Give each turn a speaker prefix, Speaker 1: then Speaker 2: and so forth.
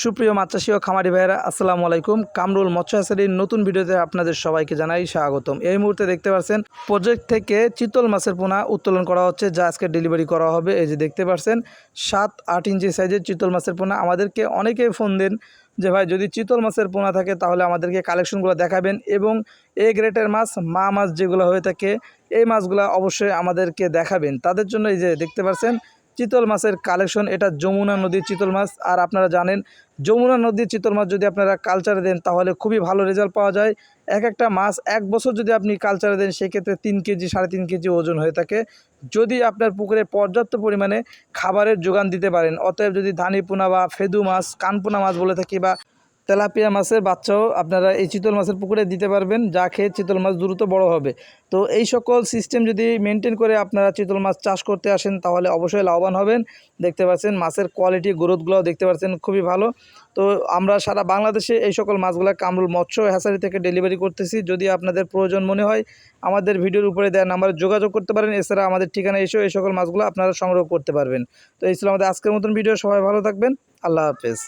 Speaker 1: সুপ্রিয় মাছাসী ও খামারি ভাইয়েরা, আসসালামু আলাইকুম। কামরুল মৎস্য হাসারির নতুন ভিডিওতে আপনাদের সবাইকে জানাই স্বাগতম। এই মুহূর্তে দেখতে পাচ্ছেন প্রজেক্ট থেকে চিতল মাছের পোনা উত্তোলন করা হচ্ছে, যা আজকে ডেলিভারি করা হবে। এই যে দেখতে পাচ্ছেন সাত, আট ইঞ্চি সাইজের চিতল মাছের পোনা। আমাদেরকে অনেকেই ফোন দেন যে, ভাই, যদি চিতল মাছের পোনা থাকে, তাহলে আমাদেরকে কালেকশনগুলো দেখাবেন এবং এ গ্রেটের মাছ, মা মাছ যেগুলো হয়ে থাকে, এই মাছগুলো অবশ্যই আমাদেরকে দেখাবেন। তাদের জন্য এই যে দেখতে পাচ্ছেন চিতল মাছের কালেকশন এটা যমুনা নদীর চিতল মাছ। আর আপনারা জানেন, যমুনা নদীর চিতল মাছ যদি আপনারা কালচারে দেন, তাহলে খুবই ভালো রেজাল্ট পাওয়া যায়। এক একটা মাছ, এক বছর যদি আপনি কালচারে দেন, সেক্ষেত্রে তিন কেজি, সাড়ে তিন কেজি ওজন হয়ে থাকে। যদি আপনার পুকুরে পর্যাপ্ত পরিমাণে খাবারের যোগান দিতে পারেন, অতএব যদি ধানি পোনা বা ফেদু মাছ, কানপোনা মাছ বলে থাকি বা তেলাপিয়া মাছের বাচ্চাও আপনারা এই চিতল মাছের পুকুরে দিতে পারবেন, যা খেয়ে চিতল মাছ দ্রুত বড় হবে। তো এই সকল সিস্টেম যদি মেনটেন করে আপনারা চিতল মাছ চাষ করতে আসেন, তাহলে অবশ্যই লাভবান হবেন। দেখতে পাচ্ছেন মাছের কোয়ালিটি গ্রোথগুলোও দেখতে পাচ্ছেন, খুবই ভালো। তো আমরা সারা বাংলাদেশে এই সকল মাছগুলো কামরুল মৎস্য হ্যাসারি থেকে ডেলিভারি করতেছি। যদি আপনাদের প্রয়োজন মনে হয়, আমাদের ভিডিওর উপরে দেওয়া নাম্বারে যোগাযোগ করতে পারেন। এছাড়া আমাদের ঠিকানা এসেও এই সকল মাছগুলো আপনারা সংগ্রহ করতে পারবেন। তো এই ছিল আমাদের আজকের মতন ভিডিও। সবাই ভালো থাকবেন। আল্লাহ হাফেজ।